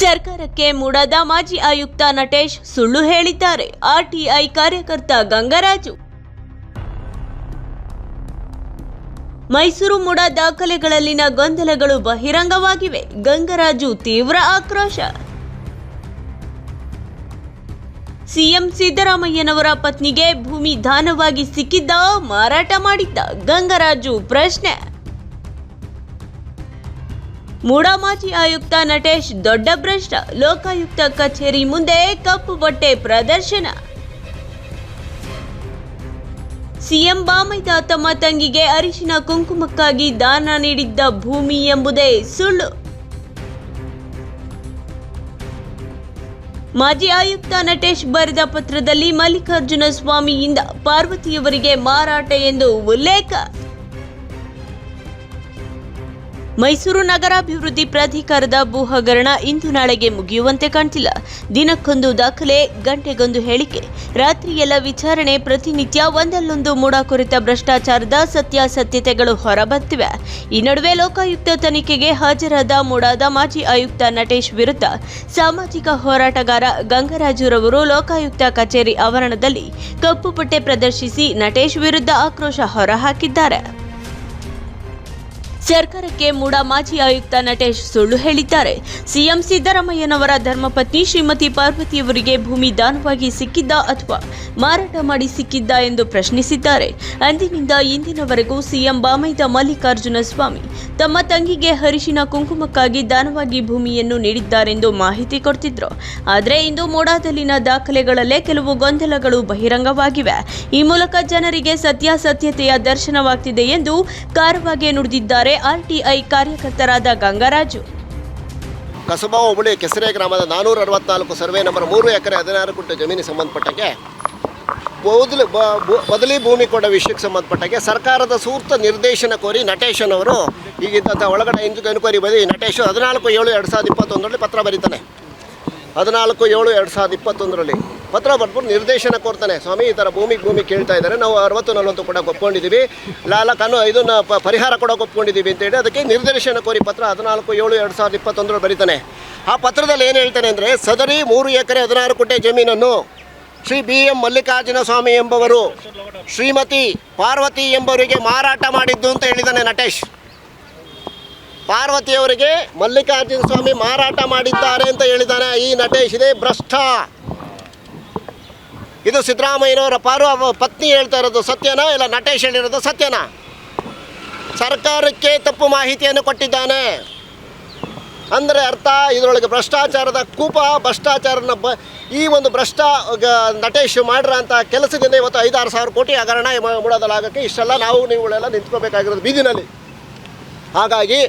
ಸರ್ಕಾರಕ್ಕೆ ಮೂಡದ ಮಾಜಿ ಆಯುಕ್ತ ನಟೇಶ್ ಸುಳ್ಳು ಹೇಳಿದ್ದಾರೆ. ಆರ್ಟಿಐ ಕಾರ್ಯಕರ್ತ ಗಂಗರಾಜು. ಮೈಸೂರು ಮೂಡ ದಾಖಲೆಗಳಲ್ಲಿನ ಗೊಂದಲಗಳು ಬಹಿರಂಗವಾಗಿವೆ. ಗಂಗರಾಜು ತೀವ್ರ ಆಕ್ರೋಶ. ಸಿಎಂ ಸಿದ್ದರಾಮಯ್ಯನವರ ಪತ್ನಿಗೆ ಭೂಮಿ ದಾನವಾಗಿ ಸಿಕ್ಕಿದ್ದ ಮಾರಾಟ ಮಾಡಿದ್ದ ಗಂಗರಾಜು ಪ್ರಶ್ನೆ. ಮೂಡ ಮಾಜಿ ಆಯುಕ್ತ ನಟೇಶ್ ದೊಡ್ಡ ಭ್ರಷ್ಟ ಲೋಕಾಯುಕ್ತ ಕಚೇರಿ ಮುಂದೆ ಕಪ್ಪು ಬಟ್ಟೆ ಪ್ರದರ್ಶನ. ಸಿಎಂ ಬಾಮೈದ ತಮ್ಮ ತಂಗಿಗೆ ಅರಿಶಿನ ಕುಂಕುಮಕ್ಕಾಗಿ ದಾನ ನೀಡಿದ್ದ ಭೂಮಿ ಎಂಬುದೇ ಸುಳ್ಳು. ಮಾಜಿ ಆಯುಕ್ತ ನಟೇಶ್ ಬರೆದ ಪತ್ರದಲ್ಲಿ ಮಲ್ಲಿಕಾರ್ಜುನ ಸ್ವಾಮಿಯಿಂದ ಪಾರ್ವತಿಯವರಿಗೆ ಮಾರಾಟ ಎಂದು ಉಲ್ಲೇಖ. ಮೈಸೂರು ನಗರಾಭಿವೃದ್ಧಿ ಪ್ರಾಧಿಕಾರದ ಭೂ ಹಗರಣ ಇಂದು ನಾಳೆಗೆ ಮುಗಿಯುವಂತೆ ಕಾಣ್ತಿಲ್ಲ. ದಿನಕ್ಕೊಂದು ದಾಖಲೆ, ಗಂಟೆಗೊಂದು ಹೇಳಿಕೆ. ರಾತ್ರಿಯೆಲ್ಲ ವಿಚಾರಣೆ ಪ್ರತಿನಿತ್ಯ ಒಂದಲ್ಲೊಂದು ಮೂಡ ಕುರಿತ ಭ್ರಷ್ಟಾಚಾರದ ಸತ್ಯಾಸತ್ಯತೆಗಳು ಹೊರಬತ್ತಿವೆ ಈ ನಡುವೆ ಲೋಕಾಯುಕ್ತ ತನಿಖೆಗೆ ಹಾಜರಾದ ಮೂಡಾದ ಮಾಜಿ ಆಯುಕ್ತ ನಟೇಶ್ ವಿರುದ್ಧ ಸಾಮಾಜಿಕ ಹೋರಾಟಗಾರ ಗಂಗರಾಜುರವರು ಲೋಕಾಯುಕ್ತ ಕಚೇರಿ ಆವರಣದಲ್ಲಿ ಕಪ್ಪು ಪಟ್ಟೆ ಪ್ರದರ್ಶಿಸಿ ನಟೇಶ್ ವಿರುದ್ಧ ಆಕ್ರೋಶ ಹೊರಹಾಕಿದ್ದಾರೆ. ಸರ್ಕಾರಕ್ಕೆ ಮೂಡ ಮಾಜಿ ಆಯುಕ್ತ ನಟೇಶ್ ಸುಳ್ಳು ಹೇಳಿದ್ದಾರೆ. ಸಿಎಂ ಸಿದ್ದರಾಮಯ್ಯನವರ ಧರ್ಮಪತ್ನಿ ಶ್ರೀಮತಿ ಪಾರ್ವತಿಯವರಿಗೆ ಭೂಮಿ ದಾನವಾಗಿ ಸಿಕ್ಕಿದ್ದ ಅಥವಾ ಮಾರಾಟ ಮಾಡಿ ಸಿಕ್ಕಿದ್ದ ಎಂದು ಪ್ರಶ್ನಿಸಿದ್ದಾರೆ. ಅಂದಿನಿಂದ ಇಂದಿನವರೆಗೂ ಸಿಎಂ ಬಾಮೈದ ಮಲ್ಲಿಕಾರ್ಜುನ ಸ್ವಾಮಿ ತಮ್ಮ ತಂಗಿಗೆ ಹರಿಶಿನ ಕುಂಕುಮಕ್ಕಾಗಿ ದಾನವಾಗಿ ಭೂಮಿಯನ್ನು ನೀಡಿದ್ದಾರೆಂದು ಮಾಹಿತಿ ಕೊಡ್ತಿದ್ರು. ಆದರೆ ಇಂದು ಮೋಡಾದಲ್ಲಿನ ದಾಖಲೆಗಳಲ್ಲೇ ಕೆಲವು ಗೊಂದಲಗಳು ಬಹಿರಂಗವಾಗಿವೆ. ಈ ಮೂಲಕ ಜನರಿಗೆ ಸತ್ಯಾಸತ್ಯತೆಯ ದರ್ಶನವಾಗ್ತಿದೆ ಎಂದು ಕಾರವಾಗೆ ನುಡಿದಿದ್ದಾರೆ ಆರ್ಟಿಐ ಕಾರ್ಯಕರ್ತರಾದ ಗಂಗರಾಜು. ಕಸಬಾ ಹೋಬಳಿ ಕೆಸರೆ ಗ್ರಾಮದ ನಾನೂರ ಅರವತ್ನಾಲ್ಕು ಸರ್ವೆ ನಂಬರ್ ಮೂರು ಎಕರೆ ಹದಿನಾರು ಗುಂಟೆ ಜಮೀನಿಗೆ ಸಂಬಂಧಪಟ್ಟಂಗೆ ಬದಲಿ ಬದಲಿ ಭೂಮಿ ಕೊಡ ವಿಷಯಕ್ಕೆ ಸಂಬಂಧಪಟ್ಟಕ್ಕೆ ಸರ್ಕಾರದ ಸೂಕ್ತ ನಿರ್ದೇಶನ ಕೋರಿ ನಟೇಶನ್ ಅವರು ಈಗಿದ್ದಂಥ ಒಳಗಡೆ ಇಂದು ಎನ್ಕ್ವೈರಿ ಬದಿ ನಟೇಶ್ ಹದಿನಾಲ್ಕು ಏಳು ಎರಡು ಸಾವಿರದ ಇಪ್ಪತ್ತೊಂದರಲ್ಲಿ ಪತ್ರ ಬರೀತಾನೆ. ಹದಿನಾಲ್ಕು ಏಳು ಎರಡು ಸಾವಿರದ ಇಪ್ಪತ್ತೊಂದರಲ್ಲಿ. ಪತ್ರ ಬರ್ಬಿಟ್ಟು ನಿರ್ದೇಶನ ಕೊಡ್ತಾನೆ. ಸ್ವಾಮಿ, ಈ ಥರ ಭೂಮಿಗೆ ಭೂಮಿ ಕೇಳ್ತಾ ಇದ್ದಾರೆ. ನಾವು ಅರವತ್ತು, ನಲವತ್ತು ಕೂಡ ಒಪ್ಕೊಂಡಿದ್ದೀವಿ. ಲಾಲ ಇದನ್ನ ಪ- ಪರಿಹಾರ ಕೊಡೋಕೆ ಒಪ್ಕೊಂಡಿದ್ದೀವಿ ಅಂತೇಳಿ ಅದಕ್ಕೆ ನಿರ್ದೇಶನ ಕೋರಿ ಪತ್ರ ಹದಿನಾಲ್ಕು, ಏಳು, ಎರಡು ಸಾವಿರದ ಇಪ್ಪತ್ತೊಂದರಲ್ಲಿ ಬರೀತಾನೆ. ಆ ಪತ್ರದಲ್ಲಿ ಏನು ಹೇಳ್ತಾನೆ ಅಂದರೆ, ಸದರಿ ಮೂರು ಎಕರೆ ಹದಿನಾರು ಕುಂಟೆ ಜಮೀನನ್ನು ಶ್ರೀ ಬಿ ಎಂ ಮಲ್ಲಿಕಾರ್ಜುನ ಸ್ವಾಮಿ ಎಂಬವರು, ಶ್ರೀಮತಿ ಪಾರ್ವತಿ ಎಂಬವರಿಗೆ ಮಾರಾಟ ಮಾಡಿದ್ದು ಅಂತ ಹೇಳಿದ್ದಾನೆ ನಟೇಶ್. ಪಾರ್ವತಿಯವರಿಗೆ ಮಲ್ಲಿಕಾರ್ಜುನ ಸ್ವಾಮಿ ಮಾರಾಟ ಮಾಡಿದ್ದಾರೆ ಅಂತ ಹೇಳಿದ್ದಾನೆ ಈ ನಟೇಶ್. ಇದೆ ಭ್ರಷ್ಟ. ಇದು ಸಿದ್ದರಾಮಯ್ಯನವರ ಪಾರು. ಪತ್ನಿ ಹೇಳ್ತಾ ಇರೋದು ಸತ್ಯನಾ, ಇಲ್ಲ ನಟೇಶ್ ಹೇಳಿರೋದು ಸತ್ಯನಾ? ಸರ್ಕಾರಕ್ಕೆ ತಪ್ಪು ಮಾಹಿತಿಯನ್ನು ಕೊಟ್ಟಿದ್ದಾನೆ. ಅಂದರೆ ಅರ್ಥ, ಇದರೊಳಗೆ ಭ್ರಷ್ಟಾಚಾರದ ಕೂಪ, ಭ್ರಷ್ಟಾಚಾರನ ಬ, ಈ ಒಂದು ಭ್ರಷ್ಟ ನಟೇಶ್ ಮಾಡಿರೋಂಥ ಕೆಲಸದಿಂದ ಇವತ್ತು ಐದಾರು ಸಾವಿರ ಕೋಟಿ ಹಗರಣ ಮೂಡೋದಲ್ಲಾಗಕ್ಕೆ ಇಷ್ಟೆಲ್ಲ ನಾವು ನೀವುಗಳೆಲ್ಲ ನಿಂತ್ಕೋಬೇಕಾಗಿರೋದು ಬೀದಿನಲ್ಲಿ. ಹಾಗಾಗಿ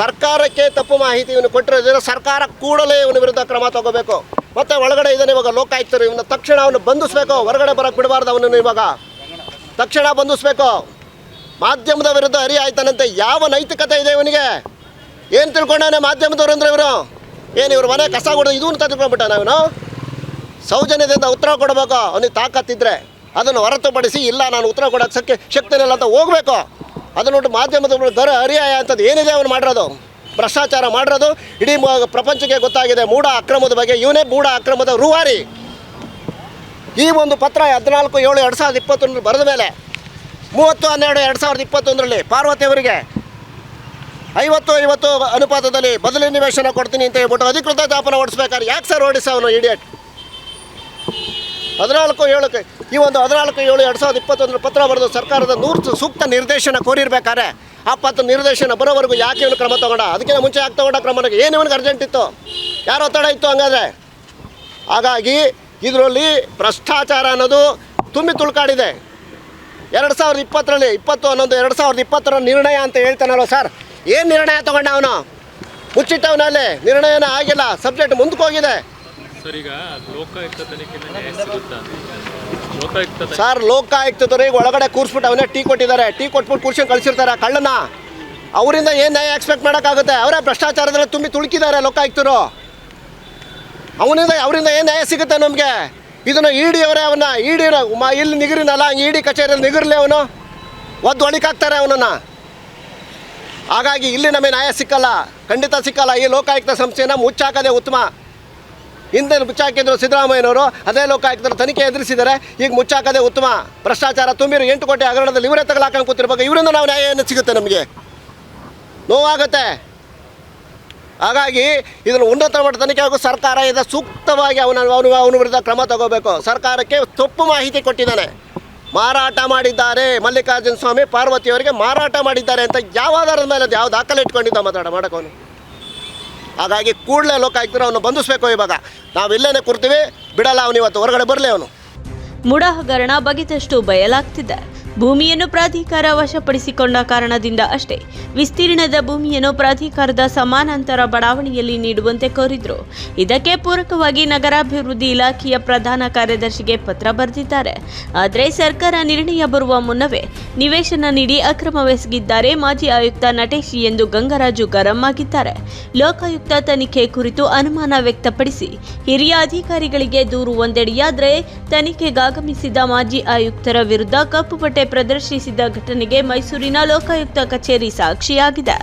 ಸರ್ಕಾರಕ್ಕೆ ತಪ್ಪು ಮಾಹಿತಿಯನ್ನು ಕೊಟ್ಟಿರೋದ್ರಿಂದ ಸರ್ಕಾರ ಕೂಡಲೇ ಇವನ ವಿರುದ್ಧ ಕ್ರಮ ತಗೋಬೇಕು. ಮತ್ತೆ ಒಳಗಡೆ ಇದ್ದಾನೆ ಇವಾಗ ಲೋಕಾಯುಕ್ತರು. ಇವನ್ನ ತಕ್ಷಣ ಅವನು ಬಂಧಿಸ್ಬೇಕು. ಹೊರಗಡೆ ಬರೋಕ್ಕೆ ಬಿಡಬಾರ್ದು ಅವನನ್ನು ಇವಾಗ. ತಕ್ಷಣ ಬಂಧಿಸ್ಬೇಕು. ಮಾಧ್ಯಮದ ವಿರುದ್ಧ ಹರಿ ಆಯ್ತಾನಂತೆ. ಯಾವ ನೈತಿಕತೆ ಇದೆ ಇವನಿಗೆ? ಏನು ತಿಳ್ಕೊಂಡಾನೆ ಮಾಧ್ಯಮದವ್ರು ಅಂದ್ರೆ ಇವರು? ಏನು ಇವ್ರ ಮನೆ ಕಸ ಕೊಡೋದು ಇದು ಅಂತ ತಿಳ್ಕೊಂಡ್ಬಿಟ್ಟ ನಾವೇನು ಸೌಜನ್ಯದಿಂದ ಉತ್ತರ ಕೊಡಬೇಕು. ಅವನಿಗೆ ತಾಕತ್ತಿದ್ರೆ ಅದನ್ನು ಹೊರತುಪಡಿಸಿ ಇಲ್ಲ, ನಾನು ಉತ್ತರ ಕೊಡೋಕ್ಕೆ ಶಕ್ತಿ ಶಕ್ತಿನಿಲ್ಲ ಅಂತ ಹೋಗಬೇಕು. ಅದನ್ನು ಮಾಧ್ಯಮದ ಗರ ಅರಿಯಾಯ ಅಂತದ್ದು ಏನಿದೆ ಅವನು ಮಾಡಿರೋದು? ಭ್ರಷ್ಟಾಚಾರ ಮಾಡಿರೋದು. ಇಡೀ ಪ್ರಪಂಚಕ್ಕೆ ಗೊತ್ತಾಗಿದೆ ಮೂಢ ಅಕ್ರಮದ ಬಗ್ಗೆ. ಇವನೇ ಮೂಢ ಅಕ್ರಮದ ರೂವಾರಿ. ಈ ಒಂದು ಪತ್ರ ಹದಿನಾಲ್ಕು, ಏಳು, ಎರಡು ಸಾವಿರದ ಇಪ್ಪತ್ತೊಂದರಲ್ಲಿ ಬರೆದ ಮೇಲೆ, ಮೂವತ್ತು, ಹನ್ನೆರಡು, ಎರಡು ಸಾವಿರದ ಇಪ್ಪತ್ತೊಂದರಲ್ಲಿ ಪಾರ್ವತಿ ಅವರಿಗೆ ಐವತ್ತು ಐವತ್ತು ಅನುಪಾತದಲ್ಲಿ ಬದಲಿ ನಿವೇಶನ ಕೊಡ್ತೀನಿ ಅಂತ ಹೇಳ್ಬಿಟ್ಟು ಅಧಿಕೃತ ಜಾಪನ ಓಡಿಸ್ಬೇಕಾದ್ರೆ ಯಾಕೆ ಸರ್ ಓಡಿಸ ಅವನು ಇಡಿಯಟ್ ಹದಿನಾಲ್ಕು ಏಳಕ್ಕೆ ಈ ಒಂದು ಹದಿನಾಲ್ಕು, ಏಳು, ಎರಡು ಸಾವಿರದ ಇಪ್ಪತ್ತೊಂದರ ಪತ್ರ ಬರೆದು ಸರ್ಕಾರದ ನೂರು ಸೂಕ್ತ ನಿರ್ದೇಶನ ಕೋರಿರ್ಬೇಕಾದ್ರೆ ಆ ಪತ್ರ ನಿರ್ದೇಶನ ಬರೋವರೆಗೂ ಯಾಕೆ ಇವನು ಕ್ರಮ ತೊಗೊಂಡ? ಅದಕ್ಕಿಂತ ಮುಂಚೆ ಯಾಕೆ ತಗೊಂಡ ಕ್ರಮ ಏನು ಇವನಿಗೆ ಅರ್ಜೆಂಟ್ ಇತ್ತು? ಯಾರು ಒತ್ತಡ ಇತ್ತು ಹಂಗಾದ್ರೆ? ಹಾಗಾಗಿ ಇದರಲ್ಲಿ ಭ್ರಷ್ಟಾಚಾರ ಅನ್ನೋದು ತುಂಬಿ ತುಳ್ಕಾಡಿದೆ. ಎರಡು ಸಾವಿರದ ಇಪ್ಪತ್ತರಲ್ಲಿ ಇಪ್ಪತ್ತು ಹನ್ನೊಂದು ಎರಡು ಸಾವಿರದ ಇಪ್ಪತ್ತರ ನಿರ್ಣಯ ಅಂತ ಹೇಳ್ತಾನಲ್ಲ ಸರ್? ಏನು ನಿರ್ಣಯ ತಗೊಂಡ ಅವನು? ಮುಚ್ಚಿಟ್ಟವನಲ್ಲಿ. ನಿರ್ಣಯನ ಆಗಿಲ್ಲ. ಸಬ್ಜೆಕ್ಟ್ ಮುಂದಕ್ಕೆ ಹೋಗಿದೆ ಸರ್, ಈಗ ಲೋಕಾಯುಕ್ತ ತನಿಖೆ ಸರ್ ಲೋಕಾಯುಕ್ತದವ್ರಿಗೆ ಒಳಗಡೆ ಕೂರಿಸ್ಬಿಟ್ಟು ಅವನೇ ಟೀ ಕೊಟ್ಟಿದ್ದಾರೆ. ಟೀ ಕೊಟ್ಬಿಟ್ಟು ಕೂರ್ಸ್ಕೊಂಡು ಕಳಿಸಿರ್ತಾರೆ ಕಳ್ಳನ ಅವರಿಂದ ಏನು ನ್ಯಾಯ ಎಕ್ಸ್ಪೆಕ್ಟ್ ಮಾಡೋಕ್ಕಾಗುತ್ತೆ? ಅವರೇ ಭ್ರಷ್ಟಾಚಾರದಲ್ಲಿ ತುಂಬಿ ತುಳುಕಿದ್ದಾರೆ ಲೋಕಾಯುಕ್ತರು. ಅವನಿಂದ, ಅವರಿಂದ ಏನು ನ್ಯಾಯ ಸಿಗುತ್ತೆ ನಮಗೆ? ಇದನ್ನು ಇಡಿ ಅವರೇ ಅವನ್ನ ಇಡಿ ಇಲ್ಲಿ ನಿಗರಿನಲ್ಲ ಡಿ ಕಚೇರಿಯಲ್ಲಿ ನಿಗರ್ಲಿ ಅವನು. ಒದ್ದು ಒಳಿಕಾಕ್ತಾರೆ ಅವನನ್ನು. ಹಾಗಾಗಿ ಇಲ್ಲಿ ನಮಗೆ ನ್ಯಾಯ ಸಿಕ್ಕಲ್ಲ. ಖಂಡಿತ ಸಿಕ್ಕಲ್ಲ. ಈ ಲೋಕಾಯುಕ್ತ ಸಂಸ್ಥೆಯನ್ನು ಮುಚ್ಚಾಕದೆ ಉತ್ತಮ. ಹಿಂದೆ ಮುಚ್ಚಾಕಿದ್ರು ಸಿದ್ದರಾಮಯ್ಯನವರು ಅದೇ ಲೋಕಾಯುಕ್ತರ ತನಿಖೆ ಎದುರಿಸಿದ್ದಾರೆ ಈಗ ಮುಚ್ಚಾಕದೇ ಉತ್ತಮ. ಭ್ರಷ್ಟಾಚಾರ ತುಂಬಿರು ಎಂಟು ಕೋಟಿ ಹಗರಣದಲ್ಲಿ ಇವರೇ ತಗಲಾಕೊಂಡು ಕೂತಿರ್ಬೇಕು ಇವರಿಂದ ನಾವು ನ್ಯಾಯ ಏನು ಸಿಗುತ್ತೆ ನಮಗೆ. ನೋವಾಗುತ್ತೆ. ಹಾಗಾಗಿ ಇದನ್ನು ಉನ್ನತ ಮಟ್ಟ ತನಿಖೆ ಹಾಗೂ ಸರ್ಕಾರ ಇದ ಸೂಕ್ತವಾಗಿ ಅವನ ಅವನು ಅವನ ವಿರುದ್ಧ ಕ್ರಮ ತಗೋಬೇಕು. ಸರ್ಕಾರಕ್ಕೆ ತಪ್ಪು ಮಾಹಿತಿ ಕೊಟ್ಟಿದ್ದಾನೆ. ಮಾರಾಟ ಮಾಡಿದ್ದಾರೆ ಮಲ್ಲಿಕಾರ್ಜುನ ಸ್ವಾಮಿ, ಪಾರ್ವತಿಯವರಿಗೆ ಮಾರಾಟ ಮಾಡಿದ್ದಾರೆ ಅಂತ ಯಾವ ಆಧಾರದ ಮೇಲೆ ಅದು ಯಾವ ದಾಖಲೆ ಇಟ್ಕೊಂಡಿದ್ದ ಮಾತಾಡ ಮಾಡಕೋನು ಹಾಗಾಗಿ ಕೂಡಲೇ ಲೋಕಾಯುಕ್ತರು ಅವನು ಬಂಧಿಸ್ಬೇಕು ಇವಾಗ. ನಾವು ಇಲ್ಲೇನೆ ಕೂರ್ತೀವಿ, ಬಿಡಲ್ಲ ಅವನು ಇವತ್ತು, ಹೊರಗಡೆ ಬರಲಿ ಅವನು. ಮುಡ ಹಗರಣ ಬಗೆದಷ್ಟು ಬಯಲಾಗ್ತಿದೆ. ಭೂಮಿಯನ್ನು ಪ್ರಾಧಿಕಾರ ವಶಪಡಿಸಿಕೊಂಡ ಕಾರಣದಿಂದ ಅಷ್ಟೇ. ವಿಸ್ತೀರ್ಣದ ಭೂಮಿಯನ್ನು ಪ್ರಾಧಿಕಾರದ ಸಮಾನಾಂತರ ಬಡಾವಣೆಯಲ್ಲಿ ನೀಡುವಂತೆ ಕೋರಿದ್ರು. ಇದಕ್ಕೆ ಪೂರಕವಾಗಿ ನಗರಾಭಿವೃದ್ಧಿ ಇಲಾಖೆಯ ಪ್ರಧಾನ ಕಾರ್ಯದರ್ಶಿಗೆ ಪತ್ರ ಬರೆದಿದ್ದಾರೆ. ಆದರೆ ಸರ್ಕಾರ ನಿರ್ಣಯ ಬರುವ ಮುನ್ನವೇ ನಿವೇಶನ ನೀಡಿ ಅಕ್ರಮವೆಸಗಿದ್ದಾರೆ ಮಾಜಿ ಆಯುಕ್ತ ನಟೇಶ್ ಎಂದು ಗಂಗರಾಜು ಗರಂ ಆಗಿದ್ದಾರೆ. ಲೋಕಾಯುಕ್ತ ತನಿಖೆ ಕುರಿತು ಅನುಮಾನ ವ್ಯಕ್ತಪಡಿಸಿ ಹಿರಿಯ ಅಧಿಕಾರಿಗಳಿಗೆ ದೂರು ಒಂದೆಡೆಯಾದರೆ ತನಿಖೆಗಾಗಮಿಸಿದ ಮಾಜಿ ಆಯುಕ್ತರ ವಿರುದ್ಧ ಕಪ್ಪು ಬಟ್ಟೆ ಪ್ರದರ್ಶಿಸಿದ ಘಟನೆಗೆ ಮೈಸೂರಿನ ಲೋಕಾಯುಕ್ತ ಕಚೇರಿ ಸಾಕ್ಷಿಯಾಗಿದೆ.